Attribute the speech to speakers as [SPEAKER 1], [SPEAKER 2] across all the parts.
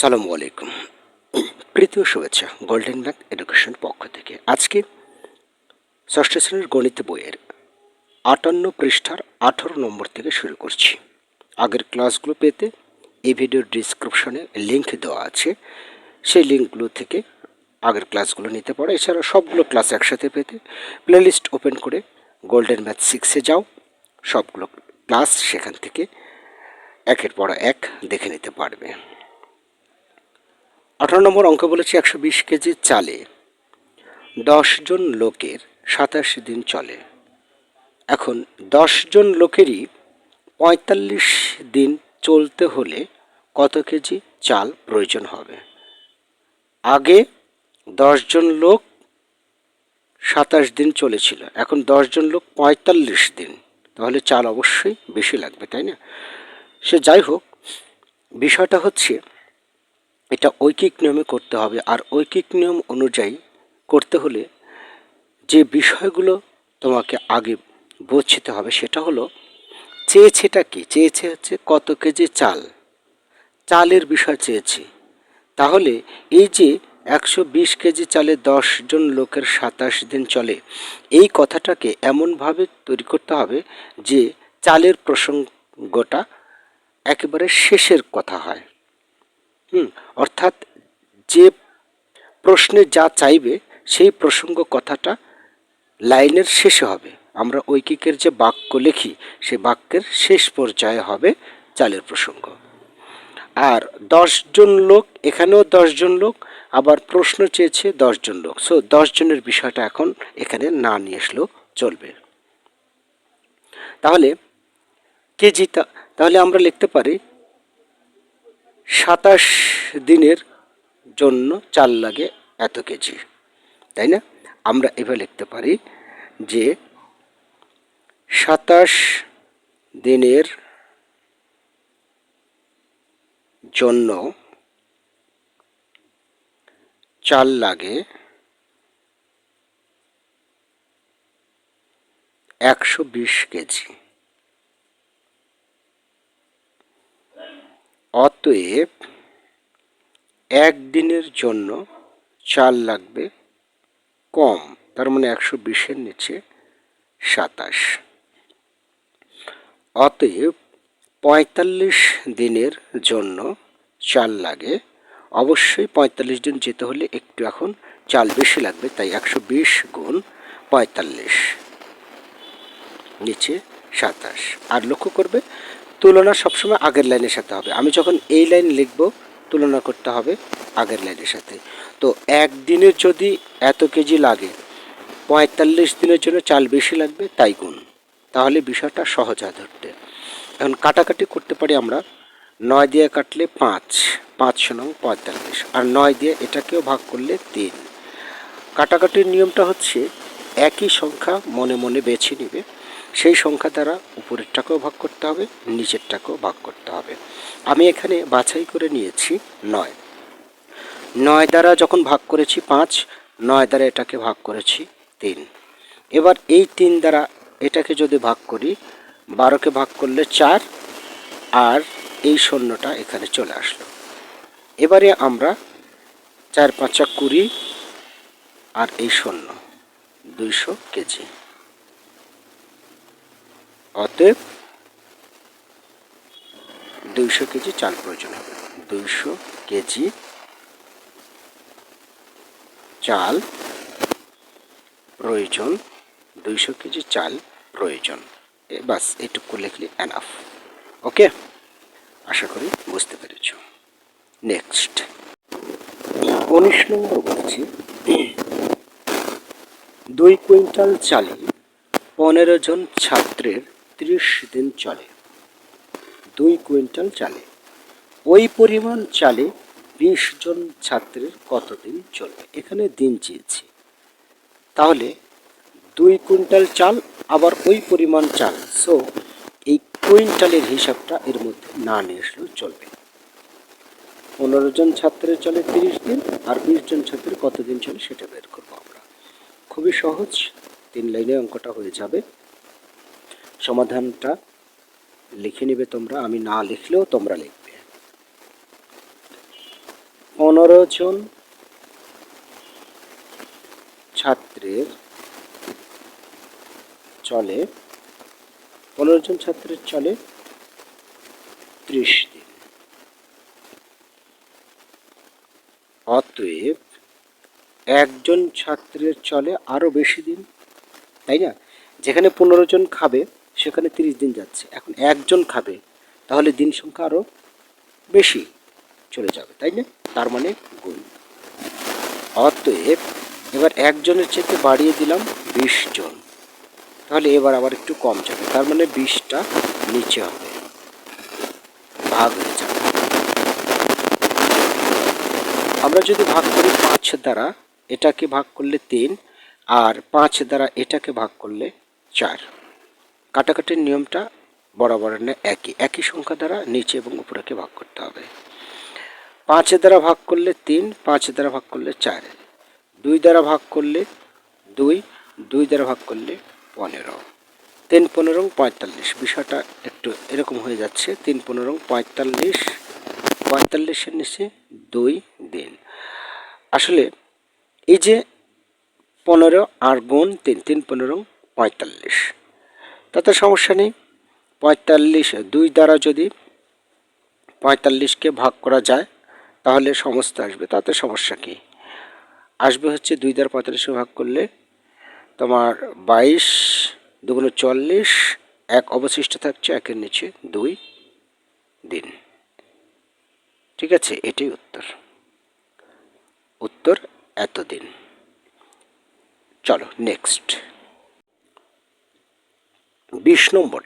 [SPEAKER 1] সালামু আলাইকুম। প্রীতীয় শুভেচ্ছা গোল্ডেন ম্যাথ এডুকেশন পক্ষ থেকে। আজকে ষষ্ঠ শ্রেণির গণিত বইয়ের আটান্ন পৃষ্ঠার আঠারো নম্বর থেকে শুরু করছি। আগের ক্লাসগুলো পেতে এই ভিডিওর ডিসক্রিপশনে লিঙ্ক দেওয়া আছে। সেই লিঙ্কগুলো থেকে আগের ক্লাসগুলো নিতে পারো। এছাড়া সবগুলো ক্লাস একসাথে পেতে প্লেলিস্ট ওপেন করে গোল্ডেন ম্যাথ সিক্সে যাও। সবগুলো ক্লাস সেখান থেকে একের পর এক দেখে নিতে পারবে। আঠারো নম্বর অঙ্ক বলেছে একশো বিশ কেজি চালে। জন লোকের সাতাশ দিন চলে। এখন জন লোকেরই পঁয়তাল্লিশ দিন চলতে হলে কত কেজি চাল প্রয়োজন হবে? আগে জন লোক সাতাশ দিন চলেছিল, এখন জন লোক পঁয়তাল্লিশ দিন। তাহলে চাল অবশ্যই বেশি লাগবে, তাই না? সে যাই হোক, বিষয়টা হচ্ছে এটা ঐকিক নিয়মে করতে হবে। আর ঐকিক নিয়ম অনুযায়ী করতে হলে যে বিষয়গুলো তোমাকে আগে বুঝতে হবে সেটা হলো চেয়েছেটা কি? চেয়েছে হচ্ছে কত কেজি চাল? চালের বিষয় চেয়েছি। তাহলে এই যে একশো বিশ কেজি চালে দশ জন লোকের সাতাশ দিন চলে, এই কথাটাকে এমনভাবে তৈরি করতে হবে যে চালের প্রসঙ্গটা একেবারে শেষের কথা হয়। অর্থাৎ যে প্রশ্নে যা চাইবে, সেই প্রসঙ্গ কথাটা লাইনের শেষে হবে। আমরা ঐকিকের যে বাক্য লিখি, সে বাক্যের শেষ পর্যায়ে হবে চালের প্রসঙ্গ। আর দশজন লোক, এখানেও দশজন লোক, আবার প্রশ্ন চেয়েছে দশজন লোক। সো দশজনের বিষয়টা এখন এখানে না নিয়ে আসলেও চলবে। তাহলে কে জিতা তাহলে আমরা লিখতে পারি সাতাশ দিনের জন্য চাল লাগে এত কেজি, তাই না? আমরা এভাবে লিখতে পারি যে সাতাশ দিনের জন্য চাল লাগে একশো বিশ কেজি। অতএব একদিনের জন্য চাল লাগবে কম, তার মানে একশো বিশের নিচে সাতাশ। অতএব পঁয়তাল্লিশ দিনের জন্য চাল লাগে। অবশ্যই পঁয়তাল্লিশ দিন যেতে হলে একটু এখন চাল বেশি লাগবে, তাই একশো বিশ গুণ পঁয়তাল্লিশ নিচে সাতাশ। আর লক্ষ্য করবে তুলনা সবসময় আগের লাইনের সাথে হবে। আমি যখন এই লাইন লিখব, তুলনা করতে হবে আগের লাইনের সাথে। তো একদিনের যদি এত কেজি লাগে, পঁয়তাল্লিশ দিনের জন্য চাল বেশি লাগবে, তাই গুণ। তাহলে বিষয়টা সহজ হয় ধরতে। এখন কাটাকাটি করতে পারি আমরা নয় দিয়ে কাটলে পাঁচ পাঁচ নং পঁয়তাল্লিশ, আর নয় দিয়ে এটাকেও ভাগ করলে তিন। কাটাকাটির নিয়মটা হচ্ছে একই সংখ্যা মনে মনে বেছে নিবে। সেই সংখ্যা দ্বারা উপরেরটাকেও ভাগ করতে হবে, নিচেরটাকেও ভাগ করতে হবে। আমি এখানে বাছাই করে নিয়েছি নয়। নয় দ্বারা যখন ভাগ করেছি পাঁচ, নয় দ্বারা এটাকে ভাগ করেছি তিন। এবার এই তিন দ্বারা এটাকে যদি ভাগ করি, বারোকে ভাগ করলে চার, আর এই শূন্যটা এখানে চলে আসলো। এবারে আমরা চার পাঁচা কুড়ি আর এই শূন্য, দুইশো কেজি। অতএব দুইশো কেজি চাল প্রয়োজন হবে। দুইশো কেজি চাল প্রয়োজন। দুইশো কেজি চাল প্রয়োজন। এ বাস, এটুকু লিখলে অ্যানাফ ওকে? আশা করি বুঝতে পেরেছ। নেক্সট উনিশ নম্বর বলছি, দুই কুইন্টাল চালে পনেরো জন ছাত্রের ত্রিশ দিন চলে, দুই কুইন্টাল চালে। ওই পরিমাণ চালে বিশ জন ছাত্রের কতদিন চলবে? এখানে দিন চেয়েছি। তাহলে দুই কুইন্টাল চাল, আবার ওই পরিমাণ চাল। সো এই কুইন্টালের হিসাবটা এর মধ্যে না নিয়ে আসলেও চলবে। পনেরো জন ছাত্রের চলে তিরিশ দিন, আর বিশ জন ছাত্রের কতদিন চলে সেটা বের করব আমরা। খুবই সহজ, তিন লাইনে অঙ্কটা হয়ে যাবে। সমাধানটা লিখে নিবে তোমরা, আমি না লিখলেও তোমরা লিখবে। পনেরো জন ছাত্রের চলে পনেরো জন ছাত্রের চলে ত্রিশ দিন। অতএব একজন ছাত্রের চলে আরও বেশি দিন, তাই না? যেখানে পনেরো জন খাবে সেখানে তিরিশ দিন যাচ্ছে। এখন একজন খাবে, তাহলে দিন সংখ্যা আরও বেশি চলে যাবে, তাই না? তার মানে গুণ। অতএব এবার একজনের চেয়ে বাড়িয়ে দিলাম বিশ জন। তাহলে এবার আবার একটু কম যাবে, তার মানে বিশটা নিচে হবে। ভাগ হয়ে যাবে। আমরা যদি ভাগ করি পাঁচ দ্বারা, এটাকে ভাগ করলে তিন, আর পাঁচ দ্বারা এটাকে ভাগ করলে চার। কাটাকাটির নিয়মটা বরাবর একই একই সংখ্যা দ্বারা নিচে এবং উপরেকে ভাগ করতে হবে। পাঁচ দ্বারা ভাগ করলে তিন পাঁচ দ্বারা ভাগ করলে চার, দুই দ্বারা ভাগ করলে দুই দুই দ্বারা ভাগ করলে পনেরো। তিন পনেরো পঁয়তাল্লিশ, বিষয়টা একটু এরকম হয়ে যাচ্ছে। তিন পনেরো পঁয়তাল্লিশ, পঁয়তাল্লিশের নিচে দুই দিন। আসলে এই যে পনেরো আর গুণ তিন তিন পনেরো পঁয়তাল্লিশ তাতে সমস্যা নেই। পঁয়তাল্লিশ দুই দ্বারা যদি পঁয়তাল্লিশকে ভাগ করা যায়, তাহলে সমস্ত আসবে। তাতে সমস্যা কী? আসবে হচ্ছে দুই দ্বারা পঁয়তাল্লিশকে ভাগ করলে তোমার বাইশ দুগুণ চল্লিশ, এক অবশিষ্ট থাকছে একের নিচে দুই দিন। ঠিক আছে, এটাই উত্তর। উত্তর এতদিন। চলো নেক্সট বিশ নম্বর।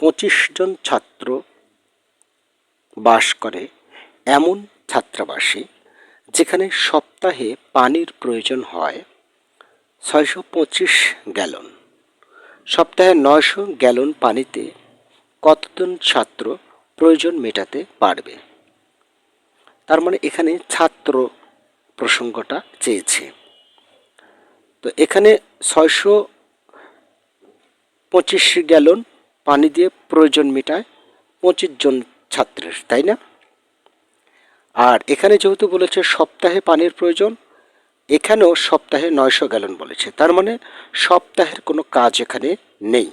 [SPEAKER 1] পঁচিশ জন ছাত্র বাস করে এমন ছাত্রাবাসে যেখানে সপ্তাহে পানির প্রয়োজন হয় ছয়শো পঁচিশ গ্যালন। সপ্তাহে নয়শো গ্যালন পানিতে কতজন ছাত্র প্রয়োজন মেটাতে পারবে? তার মানে এখানে ছাত্র প্রসঙ্গটা চেয়েছে। তো এখানে ছয়শো পঁচিশ গ্যালন পানি দিয়ে প্রয়োজন মেটায় পঁচিশ জন ছাত্রের, তাই না? আর এখানে যেহেতু বলেছে সপ্তাহে পানির প্রয়োজন, এখানেও সপ্তাহে নয়শো গ্যালন বলেছে। তার মানে সপ্তাহের কোনো কাজ এখানে নেই।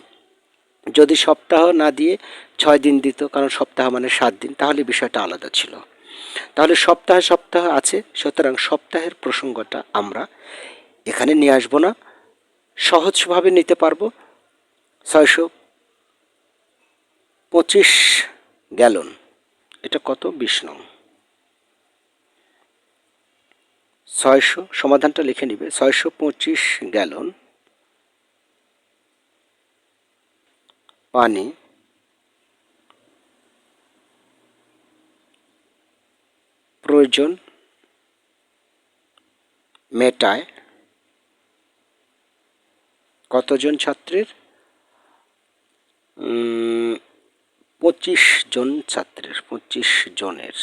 [SPEAKER 1] যদি সপ্তাহ না দিয়ে ছয় দিন দিত, কারণ সপ্তাহ মানে সাত দিন, তাহলে বিষয়টা আলাদা ছিল। তাহলে সপ্তাহে সপ্তাহ আছে, সুতরাং সপ্তাহের প্রসঙ্গটা আমরা এখানে নিয়ে আসব না। সহজভাবে নিতে পারব। ছয়শো পঁচিশ গ্যালন। এটা কত? বিশ নং। ছয়শো, সমাধানটা লিখে নিবে। ছয়শো পঁচিশ গ্যালন পানি প্রয়োজন মেটায় কতজন ছাত্রের? পঁচিশ জন ছাত্রের, পঁচিশ জনের,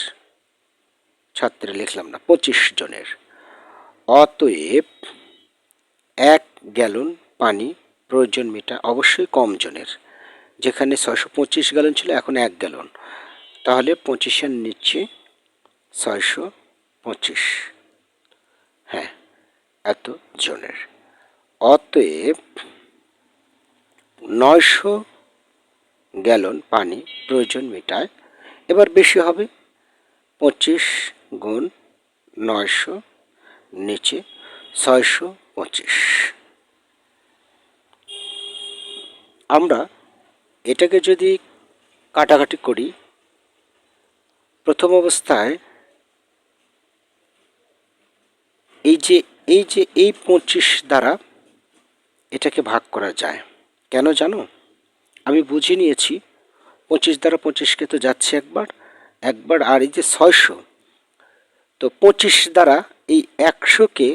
[SPEAKER 1] ছাত্রে লিখলাম না, পঁচিশ জনের। অতএব এক গ্যালন পানি প্রয়োজন মিটা অবশ্যই কম জনের। যেখানে ছয়শো পঁচিশ গ্যালন ছিল, এখন এক গ্যালন। তাহলে পঁচিশের নিচ্ছে ছয়শো পঁচিশ। হ্যাঁ এত জনের। অতএব নয়শো গ্যালন পানি প্রয়োজন মেটায়। এবার বেশি হবে। পঁচিশ গুণ নয়শো, নিচে ছয়শো পঁচিশ। আমরা এটাকে যদি কাটাকাটি করি, প্রথম অবস্থায় এই যে এই যে এই পঁচিশ দ্বারা এটাকে ভাগ করা যায়। কেন জানো? আমি বুঝে নিয়েছি, পঁচিশ দ্বারা পঁচিশকে তো যাচ্ছে একবার একবার আর এই যে ছয়শো, তো পঁচিশ দ্বারা এই একশোকে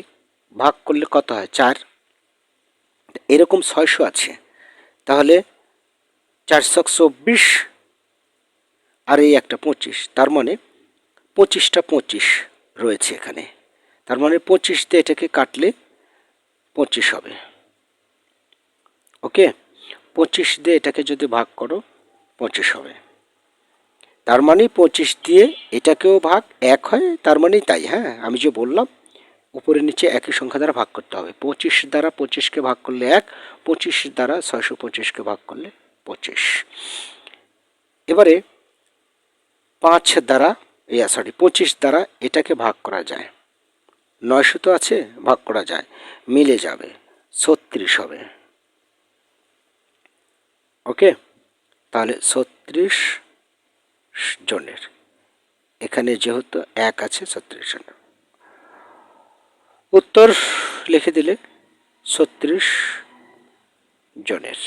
[SPEAKER 1] ভাগ করলে কত হয়? চার। এরকম ছয়শো আছে। তাহলে চারশো চব্বিশ আর এই একটা পঁচিশ, তার মানে পঁচিশটা পঁচিশ রয়েছে এখানে। তার মানে পঁচিশ দিয়ে এটাকে কাটলে পঁচিশ হবে। ওকে? পঁচিশ দিয়ে এটাকে যদি ভাগ করো, পঁচিশ হবে। তার মানে পঁচিশ দিয়ে এটাকেও ভাগ, এক হয়, তার মানেই তাই হ্যাঁ? আমি যে বললাম, উপরে নিচে একই সংখ্যা দ্বারা ভাগ করতে হবে। পঁচিশ দ্বারা পঁচিশকে ভাগ করলে এক, পঁচিশ দ্বারা ছয়শো পঁচিশকে ভাগ করলে পঁচিশ। এবারে পাঁচ দ্বারা ইয়া সরি পঁচিশ দ্বারা এটাকে ভাগ করা যায়। নয়শো তো আছে, ভাগ করা যায়। মিলে যাবে, ছত্রিশ হবে। ওকে? তাহলে ছত্রিশ জনের। এখানে যেহেতু এক আছে, ছত্রিশ জনের। উত্তর লিখে দিলে ছত্রিশ জনের।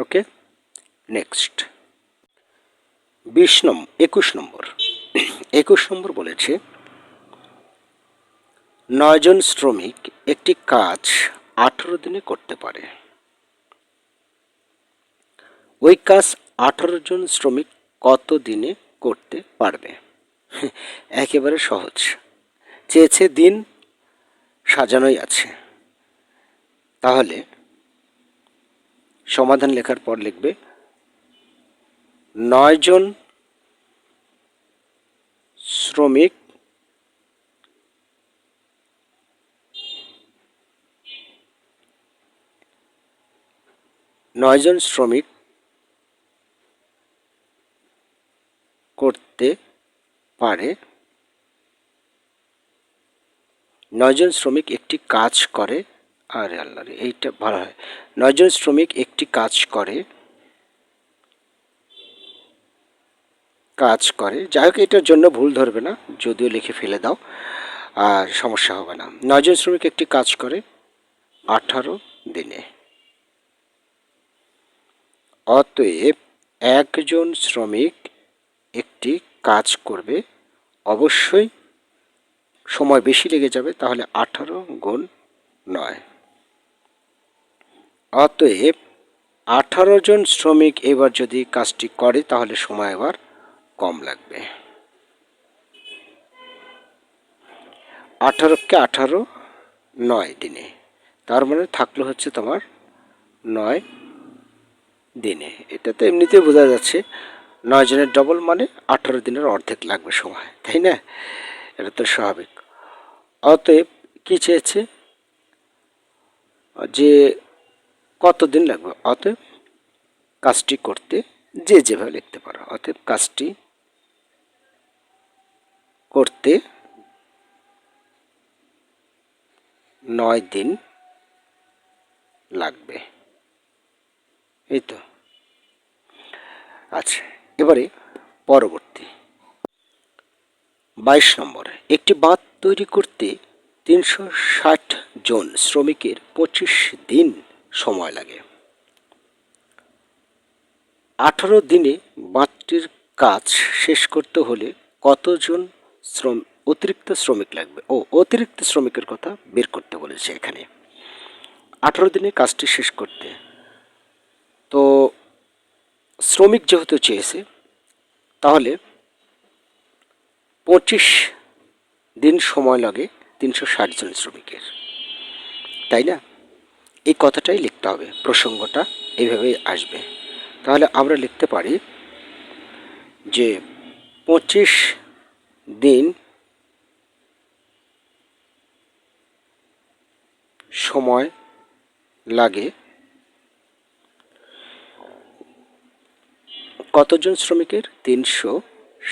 [SPEAKER 1] ওকে? নেক্সট। বিশ নম্বর একুশ নম্বর। একুশ নম্বর বলেছে, নয়জন শ্রমিক একটি কাজ আঠেরো দিনে করতে পারে। ওই কাজ আঠারো জন শ্রমিক কত দিনে করতে পারবে? একেবারে সহজ। চেয়েছে দিন সাজানোই আছে। তাহলে সমাধান লেখার পর লিখবে নয়জন শ্রমিক নয়জন শ্রমিক করতে পারে। নয়জন শ্রমিক একটি কাজ করে। আরে আল্লাহ রে, এইটা ভালো হয়। নয়জন শ্রমিক একটি কাজ করে। কাজ করে। যাই হোক, এটার জন্য ভুল ধরবে না, যদিও লিখে ফেলে দাও, আর সমস্যা হবে না। নয়জন শ্রমিক একটি কাজ করে আঠারো দিনে। অতএব একজন শ্রমিক একটি কাজ করবে, অবশ্যই সময় বেশি লেগে যাবে, তাহলে আঠারো গুণ নয়। অতএব আঠারো জন শ্রমিক এবার যদি কাজটি করে, তাহলে সময় এবার কম লাগবে। আঠারোকে আঠারো নয় দিনে, তার মানে থাকল হচ্ছে তোমার নয় দিনে। এটা তো এমনিতেই বোঝা যাচ্ছে। নয় জনের ডবল মানে আঠারো দিনের অর্ধেক লাগবে সময়, তাই না? এটা তো স্বাভাবিক। অতএব কী চেয়েছে? যে কতদিন লাগবে? অতএব কাজটি করতে যে যেভাবে লিখতে পারো। অতএব কাজটি করতে নয় দিন লাগবে। এই তো। আচ্ছা। এবারে পরবর্তী। বাইশ নম্বর, একটি বাঁধ তৈরি করতে তিনশো ষাট জন শ্রমিকের পঁচিশ দিন সময় লাগে। আঠারো দিনে বাঁধটির কাজ শেষ করতে হলে কতজন শ্রম, অতিরিক্ত শ্রমিক লাগবে? ও, অতিরিক্ত শ্রমিকের কথা বের করতে বলেছে এখানে। আঠারো দিনে কাজটি শেষ করতে। তো শ্রমিক যেহেতু চেয়েছে, তাহলে পঁচিশ দিন সময় লাগে তিনশো ষাট জন শ্রমিকের। তাই না? এই কথাটাই লিখতে হবে, প্রসঙ্গটা এইভাবেই আসবে। তাহলে আমরা লিখতে পারি যে পঁচিশ দিন সময় লাগে কতজন শ্রমিকের? তিনশো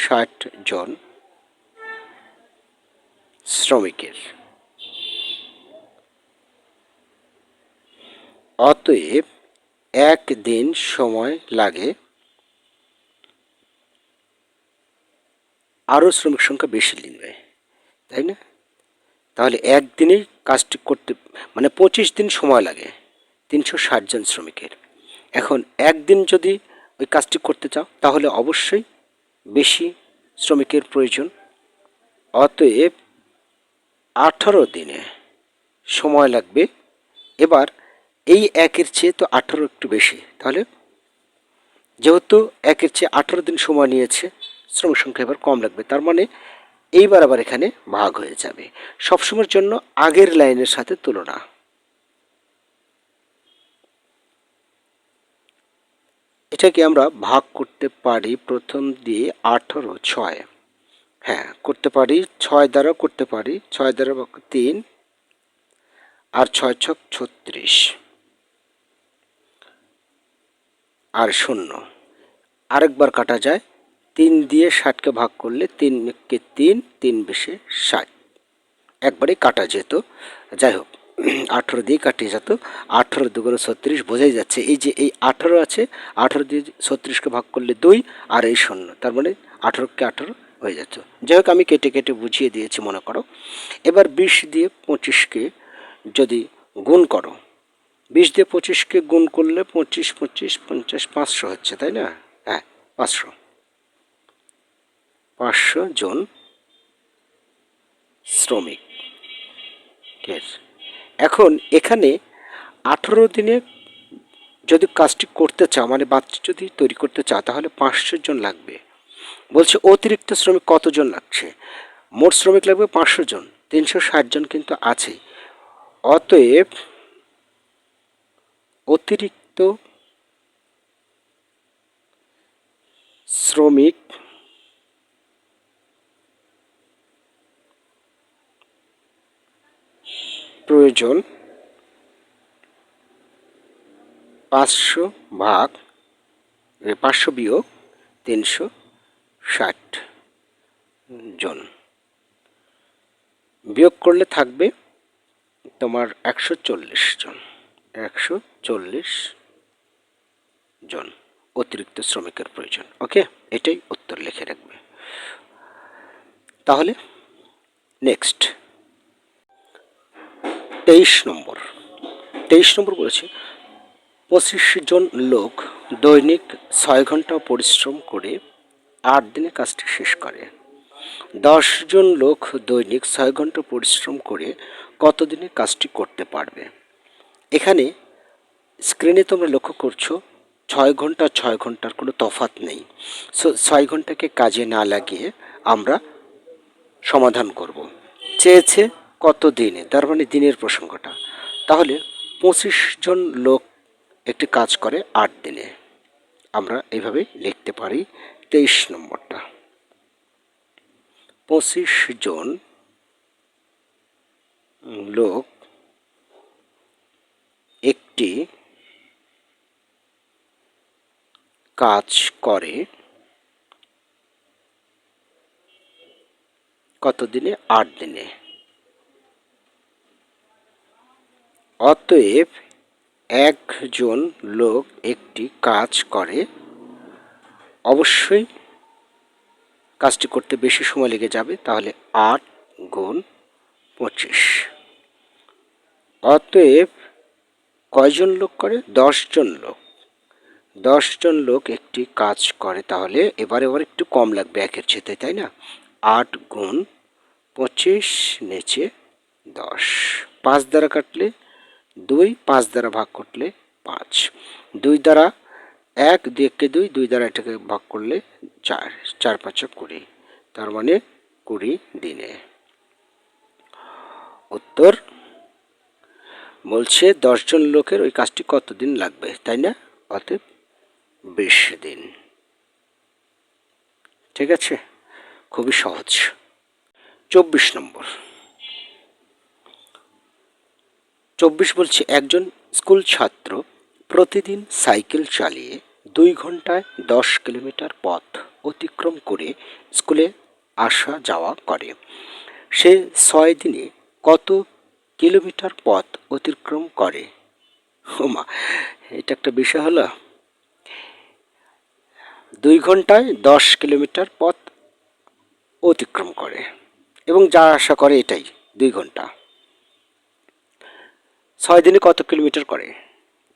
[SPEAKER 1] ষাট জন শ্রমিকের। অতএব এক দিন সময় লাগে। আরও শ্রমিক সংখ্যা বেশি নিবে তাই না? তাহলে একদিনে কাজটি করতে মানে পঁচিশ দিন সময় লাগে, তিনশো ষাট জন শ্রমিকের। এখন একদিন যদি ওই কাজটি করতে চাও, তাহলে অবশ্যই বেশি শ্রমিকের প্রয়োজন। অতএব আঠারো দিনে সময় লাগবে। এবার এই একের চেয়ে তো আঠারো একটু বেশি। তাহলে যেহেতু একের চেয়ে আঠারো দিন সময় নিয়েছে শ্রমিক সংখ্যা এবার কম লাগবে। তার মানে এইবার আবার এখানে ভাগ হয়ে যাবে। সবসময়ের জন্য আগের লাইনের সাথে তুলনা। এটাকে আমরা ভাগ করতে পারি প্রথম দিয়ে আঠারো, ছয়। হ্যাঁ করতে পারি, ছয় দ্বারা করতে পারি, ছয় দ্বারা তিন, আর ছয় ছক ছত্রিশ। আর শূন্য। আরেকবার কাটা যায়, তিন দিয়ে ষাটকে ভাগ করলে তিনকে তিন তিন বেশে ষাট। একবারেই কাটা যেত। যাই হোক আঠেরো দিয়ে কাটিয়ে যেত আঠেরো দুগুলো ছত্রিশ বোঝাই যাচ্ছে। এই যে এই আঠেরো আছে, আঠেরো দিয়ে ছত্রিশকে ভাগ করলে দুই, আর এই শূন্য, তার মানে আঠেরোকে আঠেরো হয়ে যাচ্ছে। যাই হোক, আমি কেটে কেটে বুঝিয়ে দিয়েছি, মনে করো। এবার বিশ দিয়ে পঁচিশকে যদি গুণ করো, বিশ দিয়ে পঁচিশকে গুণ করলে পঁচিশ পঁচিশ, পঞ্চাশ, পাঁচশো হচ্ছে, তাই না? হ্যাঁ পাঁচশো। পাঁচশো জন শ্রমিক। ঠিক এখন এখানে আঠেরো দিনে যদি কাজটি করতে চাও মানে বাচ্চা যদি তৈরি করতে চাও, তাহলে পাঁচশো জন লাগবে। বলছে অতিরিক্ত শ্রমিক কতজন লাগছে? মোট শ্রমিক লাগবে পাঁচশো জন, তিনশো ষাট জন কিন্তু আছে অতএব অতিরিক্ত শ্রমিক প্রয়োজন পাঁচশো ভাগ পাঁচশো বিয়োগ তিনশো ষাট জন। বিয়োগ করলে থাকবে তোমার একশো চল্লিশ জন, একশো চল্লিশ জন অতিরিক্ত শ্রমিকের প্রয়োজন। ওকে? এটাই উত্তর লিখে রাখবে। তাহলে নেক্সট তেইশ নম্বর। তেইশ নম্বর বলেছে, পঁচিশ জন লোক দৈনিক ছয় ঘণ্টা পরিশ্রম করে আট দিনে কাজটি শেষ করে। দশ জন লোক দৈনিক ছয় ঘণ্টা পরিশ্রম করে কতদিনে কাজটি করতে পারবে? এখানে স্ক্রিনে তোমরা লক্ষ্য করছ, ছয় ঘণ্টা, ছয় ঘণ্টার কোনো তফাত নেই। সো ছয় ঘন্টাকে কাজে না লাগিয়ে আমরা সমাধান করব। চেয়েছে কত দিনে তার মানে দিনের প্রসঙ্গটা। তাহলে পঁচিশ জন লোক একটি কাজ করে আট দিনে। আমরা এইভাবে লিখতে পারি তেইশ নম্বরটা। পঁচিশ জন লোক একটি কাজ করে কত দিনে আট দিনে। অতএব একজন লোক একটি কাজ করে। অবশ্যই কাজটি করতে বেশি সময় লেগে যাবে, তাহলে আট গুণ পঁচিশ। অতএব কয়জন লোক করে? দশজন লোক। দশজন লোক একটি কাজ করে, তাহলে এবার এবার একটু কম লাগবে একের চেতে তাই না? আট গুণ পঁচিশ নিচে দশ। পাঁচ দ্বারা কাটলে দুই, পাঁচ দ্বারা ভাগ করলে পাঁচ। দুই দ্বারা এক, দুই দুই দুই দ্বারা এটাকে ভাগ করলে চার চার, পাঁচে কুড়ি। তার মানে কুড়ি দিনে। উত্তর, বলছে দশজন লোকের ওই কাজটি কতদিন লাগবে, তাই না? অতএব বিশ দিন। ঠিক আছে? খুবই সহজ। চব্বিশ নম্বর। চব্বিশ বলছে, একজন স্কুল ছাত্র প্রতিদিন সাইকেল চালিয়ে দুই ঘন্টায় দশ কিলোমিটার পথ অতিক্রম করে স্কুলে আসা যাওয়া করে। সে ছয় দিনে কত কিলোমিটার পথ অতিক্রম করে? ওমা, এটা একটা বিষয় হলো দুই ঘন্টায় দশ কিলোমিটার পথ অতিক্রম করে এবং যা আশা করে এটাই, দুই ঘণ্টা ছয় দিনে কত কিলোমিটার করে?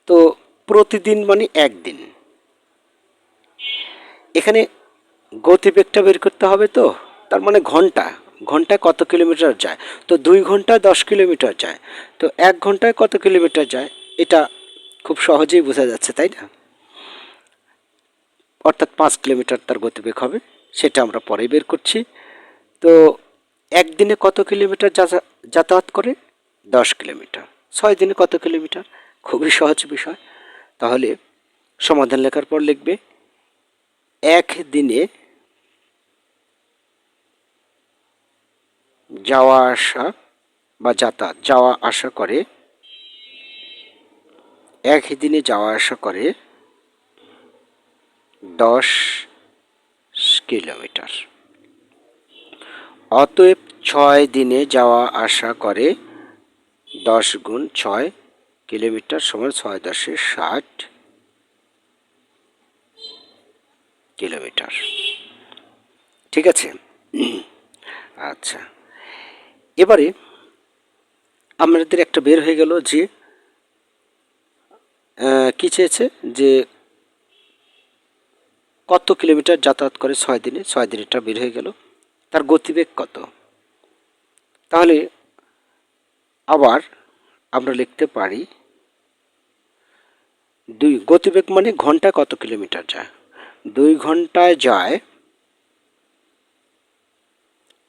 [SPEAKER 1] তো প্রতিদিন মানে একদিন। এখানে গতিবেগটা বের করতে হবে তো? তার মানে ঘণ্টা। ঘন্টায় কত কিলোমিটার যায়? তো দুই ঘন্টায় দশ কিলোমিটার যায়। তো এক ঘন্টায় কত কিলোমিটার যায়? এটা খুব সহজেই বোঝা যাচ্ছে, তাই না? অর্থাৎ পাঁচ কিলোমিটার তার গতিবেগ হবে, সেটা আমরা পরে বের করছি। তো একদিনে কত কিলোমিটার যাতা- যাতায়াত করে? দশ কিলোমিটার। ছয় দিনে কত কিলোমিটার? খুবই সহজ বিষয়। তাহলে সমাধান লেখার পর লিখবে, এক দিনে যাওয়া আসা বা যাতায়াত যাওয়া আসা করে, এক দিনে যাওয়া আসা করে দশ কিলোমিটার। অতএব ছয় দিনে যাওয়া আসা করে দশ গুণ ছয় কিলোমিটার সমান ছয় দশে ষাট কিলোমিটার। ঠিক আছে? আচ্ছা। এবারে আমাদের একটা বের হয়ে গেল যে কি চেয়েছে? যে কত কিলোমিটার যাতায়াত করে ছয় দিনে? ছয় দিনেরটা বের হয়ে গেল। তার গতিবেগ কত? তাহলে আবার আমরা লিখতে পারি দুই, গতিবেগ মানে ঘন্টায় কত কিলোমিটার যায়? দুই ঘন্টায় যায়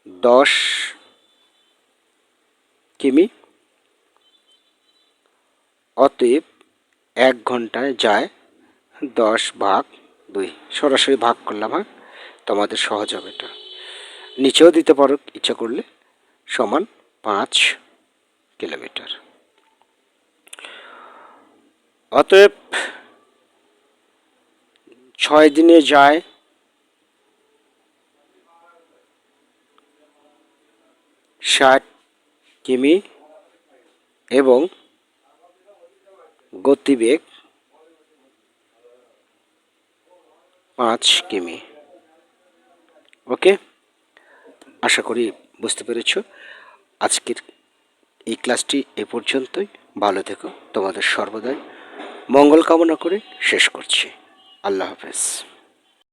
[SPEAKER 1] দশ কিমি। অতএব এক ঘন্টায় যায় দশ ভাগ দুই। সরাসরি ভাগ করলাম হ্যাঁ? তোমাদের সহজ হবে এটা। নিচেও দিতে পারো, ইচ্ছা করলে। সমান পাঁচ কিলোমিটার। অতএব ছয় দিনে যায়। ষাট কিমি এবং গতিবেগ পাঁচ কিমি। ওকে? আশা করি বুঝতে পেরেছ। আজকের এই ক্লাসটি এ পর্যন্তই। ভালো থেকো। তোমাদের সর্বদাই মঙ্গল কামনা করে শেষ করছি। আল্লাহ হাফেজ।